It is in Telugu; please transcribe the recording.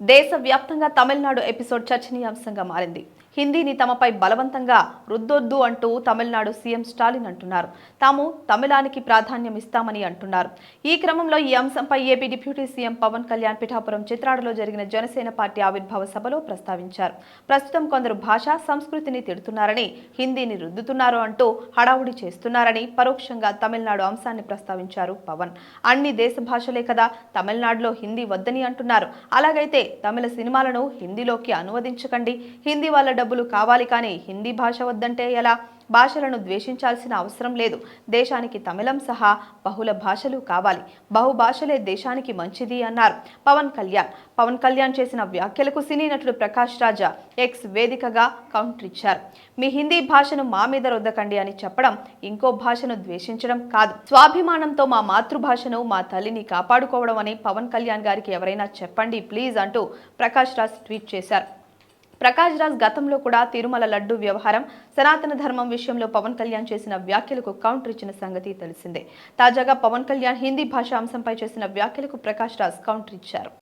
దేశవ్యాప్తంగా తమిళనాడు ఎపిసోడ్ చర్చనీయాంశంగా మారింది. హిందీని తమపై బలవంతంగా రుద్దొద్దు అంటూ తమిళనాడు సీఎం స్టాలిన్ అంటున్నారు. తాము తమిళానికి ప్రాధాన్యం ఇస్తామని అంటున్నారు. ఈ క్రమంలో ఈ అంశంపై AP deputy CM Pawan Kalyan Pithapuram చిత్రాడలో జరిగిన జనసేన పార్టీ ఆవిర్భావ సభలో ప్రస్తావించారు. ప్రస్తుతం కొందరు భాష సంస్కృతిని తిడుతున్నారని హిందీని రుద్దుతున్నారు అంటూ హడావుడి చేస్తున్నారని పరోక్షంగా తమిళనాడు అంశాన్ని ప్రస్తావించారు పవన్. అన్ని దేశ భాషలే కదా తమిళనాడులో హిందీ వద్దని అంటున్నారు. అలాగైతే తమిళ సినిమాలను హిందీలోకి అనువదించకండి. హిందీ వాళ్ళ డబ్బులు కావాలి కానీ హిందీ భాష వద్దంటే ఎలా? భాషలను ద్వేషించాల్సిన అవసరం లేదు. దేశానికి తమిళం సహా బహుళ భాషలు కావాలి. బహుభాషలే దేశానికి మంచిది అన్నారు. పవన్ కళ్యాణ్. పవన్ కళ్యాణ్ చేసిన వ్యాఖ్యలకు సినీ నటుడు ప్రకాష్ రాజా ఎక్స్ వేదికగా కౌంటర్ ఇచ్చారు. మీ హిందీ భాషను మా మీద రొద్దకండి అని చెప్పడం ఇంకో భాషను ద్వేషించడం కాదు. స్వాభిమానంతో మా మాతృభాషను మా తల్లిని కాపాడుకోవడం అని పవన్ కళ్యాణ్ గారికి ఎవరైనా చెప్పండి ప్లీజ్ అంటూ ప్రకాష్ రాజ్ ట్వీట్ చేశారు. ప్రకాష్ రాజ్ గతంలో కూడా తిరుమల లడ్డు వ్యవహారం సనాతన ధర్మం విషయంలో పవన్ కళ్యాణ్ చేసిన వ్యాఖ్యలకు కౌంటర్ ఇచ్చిన సంగతి తెలిసిందే. తాజాగా పవన్ కళ్యాణ్ హిందీ భాష అంశంపై చేసిన వ్యాఖ్యలకు ప్రకాష్ రాజ్ కౌంటర్ ఇచ్చారు.